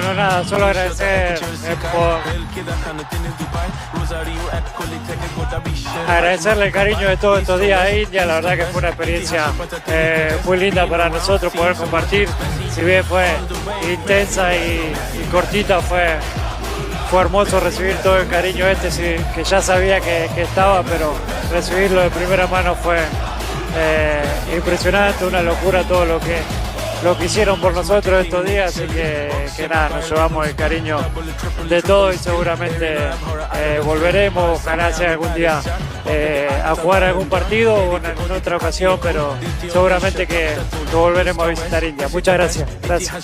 bueno, nada, solo agradecer eh, por agradecerle el cariño de todos estos días a India. La verdad que fue una experiencia eh, muy linda para nosotros poder compartir. Si bien fue intensa y, cortita, fue, fue hermoso recibir todo el cariño este, que ya sabía que, que estaba, pero recibirlo de primera mano fue eh, impresionante, una locura todo lo que lo que hicieron por nosotros estos días, así que, que nada, nos llevamos el cariño de todo y seguramente eh, volveremos, ojalá sea algún día eh, a jugar algún partido o en alguna otra ocasión, pero seguramente que, que volveremos a visitar India. Muchas gracias. Gracias.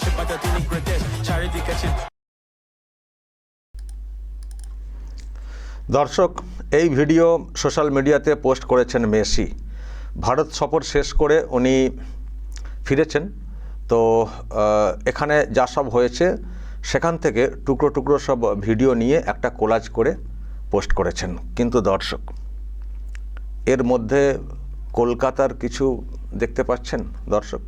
দর্শক এই video social মিডিয়াতে post করেছেন Messi Bharat সফর শেষ করে উনি ফিরেছেন তো এখানে যা সব হয়েছে, সেখান থেকে টুকরো টুকরো সব ভিডিও নিয়ে একটা কোলাজ করে পোস্ট করেছেন কিন্তু দর্শক। এর মধ্যে কলকাতার কিছু দেখতে পাচ্ছেন দর্শক?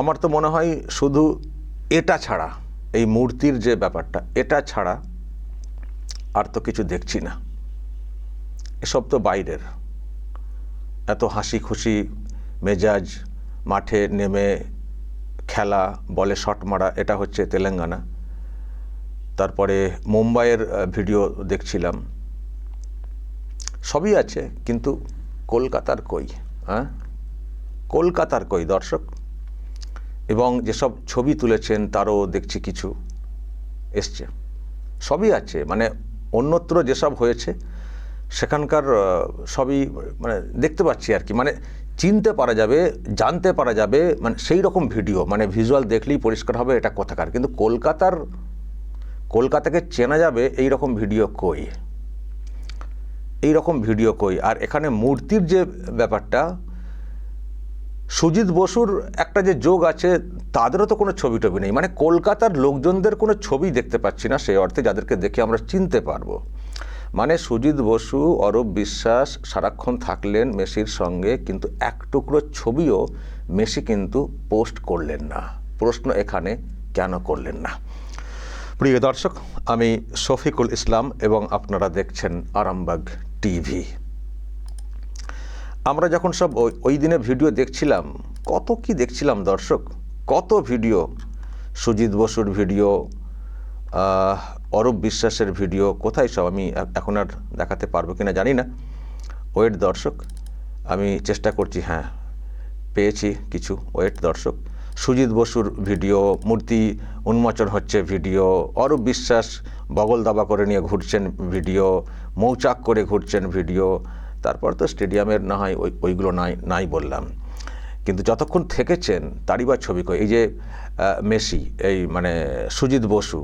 আমার তো মনে হয় শুধু এটা ছাড়া, এই মূর্তির যে ব্যাপারটা, এটা ছাড়া আর তো কিছু দেখছি না। এসব তো বাইরের। এত হাসি খুশি মেজাজ মাঠে নেমে খেলা, বলে শট মারা, এটা হচ্ছে তেলেঙ্গানা। তারপরে মুম্বাইয়ের ভিডিও দেখছিলাম। সবই আছে, কিন্তু কলকাতার কই হ্যাঁ? কলকাতার কই, দর্শক? এবং যেসব ছবি তুলেছেন, তারও দেখছি কিছু এসছে। সবই আছে মানে অন্যত্র যেসব হয়েছে, সেখানকার সবই মানে দেখতে পাচ্ছি আর কি। মানে চিনতে পারা যাবে, জানতে পারা যাবে মানে সেই রকম ভিডিও মানে ভিজুয়াল দেখলেই পরিষ্কার হবে এটা কোথাকার। কিন্তু কলকাতার, কলকাতাকে চেনা যাবে এই রকম ভিডিও কই? এই রকম ভিডিও কই? আর এখানে মূর্তির যে ব্যাপারটা, সুজিত বসুর একটা যে যোগ আছে, তাদেরও তো কোনো ছবি টবি নেই। মানে কলকাতার লোকজনদের কোনো ছবি দেখতে পাচ্ছি না সেই অর্থে, যাদেরকে দেখে আমরা চিনতে পারব। মানে সুজিত বসু, অরূপ বিশ্বাস সারাক্ষণ থাকলেন মেসির সঙ্গে, কিন্তু এক টুকরো ছবিও মেসি কিন্তু পোস্ট করলেন না। প্রশ্ন এখানে কেন করলেন না? প্রিয় দর্শক, আমি শফিকুল ইসলাম এবং আপনারা দেখছেন আরামবাগ টিভি। আমরা যখন সব ওই দিনে ভিডিও দেখছিলাম, কত কি দেখছিলাম দর্শক, কত ভিডিও, সুজিত বসুর ভিডিও অরূপ বিশ্বাসের ভিডিও কোথায় সব আমি এখন আর দেখাতে পারব কিনা জানি না। ওয়েট দর্শক, আমি চেষ্টা করছি হ্যাঁ পেয়েছি কিছু ওয়েট দর্শক। সুজিত বসুর ভিডিও মূর্তি উন্মোচন হচ্ছে ভিডিও অরূপ বিশ্বাস বগল দাবা করে নিয়ে ঘুরছেন ভিডিও মৌচাক করে ঘুরছেন ভিডিও তারপর তো স্টেডিয়ামের না হয় ওই ওইগুলো নাই নাই বললাম। কিন্তু যতক্ষণ থেকেছেন, তারই বা ছবি কই? এই যে মেসি, এই মানে সুজিত বসু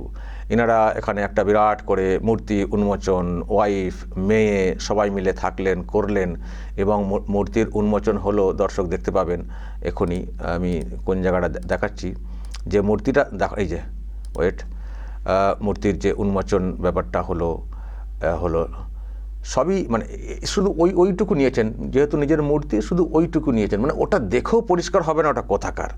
এনারা এখানে একটা বিরাট করে মূর্তি উন্মোচন ওয়াইফ মেয়ে সবাই মিলে থাকলেন, করলেন এবং মূর্তির উন্মোচন হলো, দর্শক দেখতে পাবেন। এখনই আমি কোন জায়গাটা দেখাচ্ছি। যে মূর্তিটা, দেখা, এই যে ওয়েট মূর্তির যে উন্মোচন ব্যাপারটা হলো হলো সবই মানে শুধু ওই, ওইটুকু নিয়েছেন। যেহেতু নিজের মূর্তি, শুধু ওইটুকু নিয়েছেন। মানে ওটা দেখেও পরিষ্কার হবে না, ওটা কোথাকার।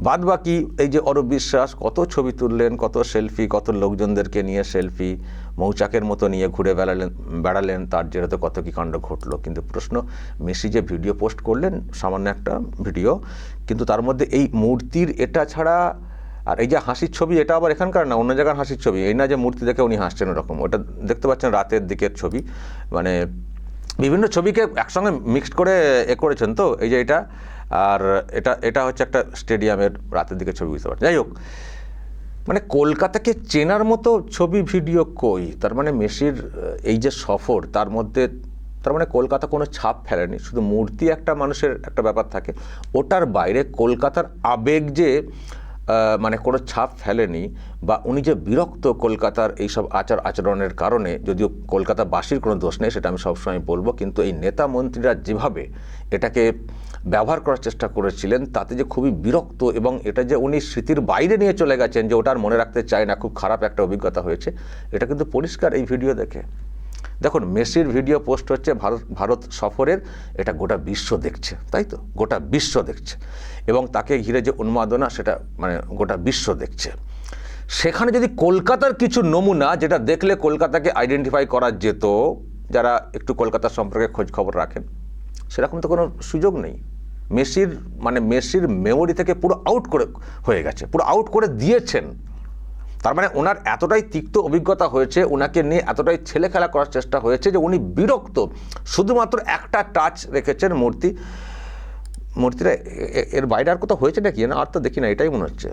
বাদ বাকি এই যে অরূপ বিশ্বাস, কত ছবি তুললেন, কত সেলফি, কত লোকজনদেরকে নিয়ে সেলফি, মৌচাকের মতো নিয়ে ঘুরে বেড়ালেন বেড়ালেন, তার জেরে তো কত কী কাণ্ড ঘটলো। কিন্তু প্রশ্ন, মেসি যে ভিডিও পোস্ট করলেন, সামান্য একটা ভিডিও, কিন্তু তার মধ্যে এই মূর্তির এটা ছাড়া আর এই যে হাসির ছবি, এটা আবার এখানকার না, অন্য জায়গার হাসির ছবি। এই না যে মূর্তি দেখে উনি হাসছেন ওরকম, ওটা দেখতে পাচ্ছেন রাতের দিকের ছবি। মানে বিভিন্ন ছবিকে একসঙ্গে মিক্সড করে এ করেছেন তো, এই যে এটা, আর এটা এটা হচ্ছে একটা স্টেডিয়ামের রাতের দিকে ছবি, বুঝতে পারছেন? যাই হোক মানে কলকাতাকে চেনার মতো ছবি ভিডিও কই? তার মানে মেসির, এই যে সফর, তার মধ্যে, তার মানে কলকাতা কোনো ছাপ ফেলেনি, শুধু মূর্তি একটা মানুষের একটা ব্যাপার থাকে। ওটার বাইরে কলকাতার আবেগ যে মানে কোনো ছাপ ফেলেনি বা উনি যে বিরক্ত কলকাতার এইসব আচার আচরণের কারণে যদিও কলকাতাবাসীর কোনো দোষ নেই, সেটা আমি সবসময় বলব, কিন্তু এই নেতা মন্ত্রীরা যেভাবে এটাকে ব্যবহার করার চেষ্টা করেছিলেন, তাতে যে খুবই বিরক্ত এবং এটা যে উনি স্মৃতির বাইরে নিয়ে চলে গেছেন যে ওটা আর মনে রাখতে চায় না, খুব খারাপ একটা অভিজ্ঞতা হয়েছে, এটা কিন্তু পরিষ্কার এই ভিডিও দেখে। দেখুন, মেসির ভিডিও পোস্ট হচ্ছে ভারত ভারত সফরের, এটা গোটা বিশ্ব দেখছে, তাই তো? গোটা বিশ্ব দেখছে। এবং তাকে ঘিরে যে উন্মাদনা, সেটা মানে গোটা বিশ্ব দেখছে। সেখানে যদি কলকাতার কিছু নমুনা, যেটা দেখলে কলকাতাকে আইডেন্টিফাই করা যেত, যারা একটু কলকাতা সম্পর্কে খোঁজ খবর রাখেন, সেরকম তো কোনো সুযোগ নেই। মেসির মানে মেসির মেমোরি থেকে পুরো আউট করে, হয়ে গেছে, পুরো আউট করে দিয়েছেন। তার মানে ওনার এতটাই তিক্ত অভিজ্ঞতা হয়েছে, ওনাকে নিয়ে এতটাই ছেলে খেলা করার চেষ্টা হয়েছে যে উনি বিরক্ত। শুধুমাত্র একটা টাচ রেখেছেন মূর্তি। মূর্তিটা এর বাইরে আর কোথাও হয়েছে নাকি? না, আর তো দেখি না, এটাই মনে হচ্ছে।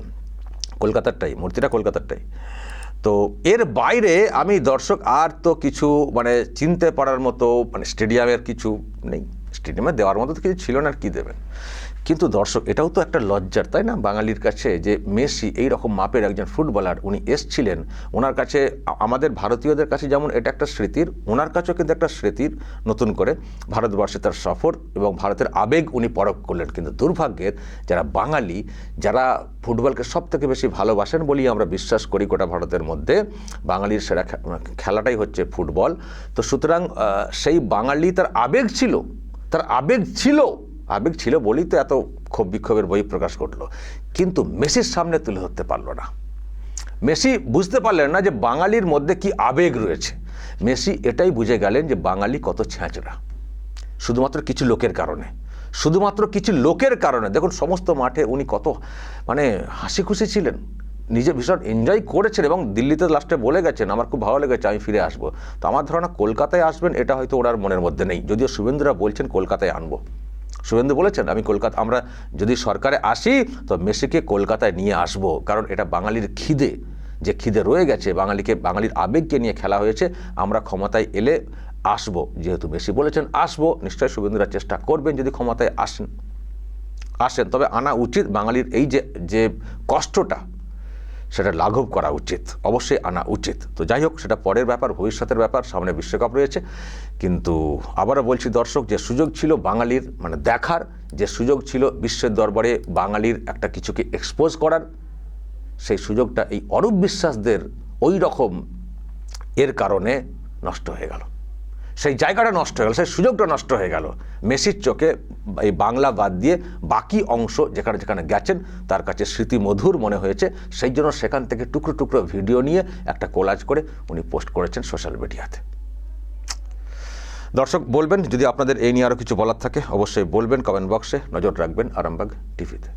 কলকাতারটাই মূর্তিটা কলকাতারটাই তো এর বাইরে আমি দর্শক আর তো কিছু মানে চিনতে পারার মতো মানে স্টেডিয়ামের কিছু নেই। স্টেডিয়ামে দেওয়ার মতো তো কিছু ছিল না, আর কী দেবেন? কিন্তু দর্শক, এটাও তো একটা লজ্জার, তাই না? বাঙালির কাছে যে মেসি এই রকম মাপের একজন ফুটবলার উনি এসছিলেন, ওনার কাছে আমাদের ভারতীয়দের কাছে যেমন এটা একটা স্মৃতির, ওনার কাছেও কিন্তু একটা স্মৃতির নতুন করে ভারতবর্ষে তার সফর এবং ভারতের আবেগ উনি পরখ করলেন। কিন্তু দুর্ভাগ্যের যারা বাঙালি, যারা ফুটবলকে সব থেকে বেশি ভালোবাসেন বলেই আমরা বিশ্বাস করি গোটা ভারতের মধ্যে, বাঙালির সেরা খেলাটাই হচ্ছে ফুটবল। তো সুতরাং সেই বাঙালি তার আবেগ ছিল, তার আবেগ ছিল আবেগ ছিল বলেই তো এত ক্ষোভ বিক্ষোভের বই প্রকাশ করল। কিন্তু মেসির সামনে তুলে ধরতে পারল না। মেসি বুঝতে পারলেন না যে বাঙালির মধ্যে কি আবেগ রয়েছে। মেসি এটাই বুঝে গেলেন যে বাঙালি কত ছ্যাঁচড়া। শুধুমাত্র কিছু লোকের কারণে। শুধুমাত্র কিছু লোকের কারণে। দেখুন, সমস্ত মাঠে উনি কত মানে হাসি খুশি ছিলেন। নিজে ভীষণ এনজয় করেছেন এবং দিল্লিতে লাস্টে বলে গেছেন, আমার খুব ভালো লেগেছে, আমি ফিরে আসব। তো আমার ধারণা, কলকাতায় আসবেন, এটা হয়তো ওনার মনের মধ্যে নেই। যদিও শুভেন্দুরা বলছেন, কলকাতায় আনব। শুভেন্দু বলেছেন, আমি কলকাতা আমরা যদি সরকারে আসি, তো মেসিকে কলকাতায় নিয়ে আসব। কারণ এটা বাঙালির খিদে। যে খিদে রয়ে গেছে, বাঙালিকে, বাঙালির আবেগকে নিয়ে খেলা হয়েছে, আমরা ক্ষমতায় এলে আসব। যেহেতু মেসি বলেছেন, আসব। নিশ্চয়ই শুভেন্দুরা চেষ্টা করবেন যদি ক্ষমতায় আসেন। আসেন। তবে আনা উচিত বাঙালির এই যে যে কষ্টটা সেটা লাঘব করা উচিত, অবশ্যই আনা উচিত। তো যাই হোক, সেটা পরের ব্যাপার, ভবিষ্যতের ব্যাপার, সামনে বিশ্বকাপ রয়েছে। কিন্তু আবারও বলছি দর্শক, যে সুযোগ ছিল বাঙালির মানে দেখার, যে সুযোগ ছিল বিশ্বের দরবারে বাঙালির একটা কিছুকে এক্সপোজ করার, সেই সুযোগটা এই অরূপ বিশ্বাসদের ওই রকম এর কারণে নষ্ট হয়ে গেল। সেই জায়গাটা নষ্ট হয়ে গেল, সেই সুযোগটা নষ্ট হয়ে গেল। মেসির চোখে এই বাংলা বাদ দিয়ে বাকি অংশ যেখানে যেখানে গেছেন, তার কাছে স্মৃতি মধুর মনে হয়েছে। সেই জন্য সেখান থেকে টুকরো টুকরো ভিডিও নিয়ে একটা কোলাজ করে উনি পোস্ট করেছেন সোশ্যাল মিডিয়াতে দর্শক, বলবেন, যদি আপনাদের এই নিয়ে আরও কিছু বলার থাকে, অবশ্যই বলবেন কমেন্ট বক্সে নজর রাখবেন আরামবাগ টিভিতে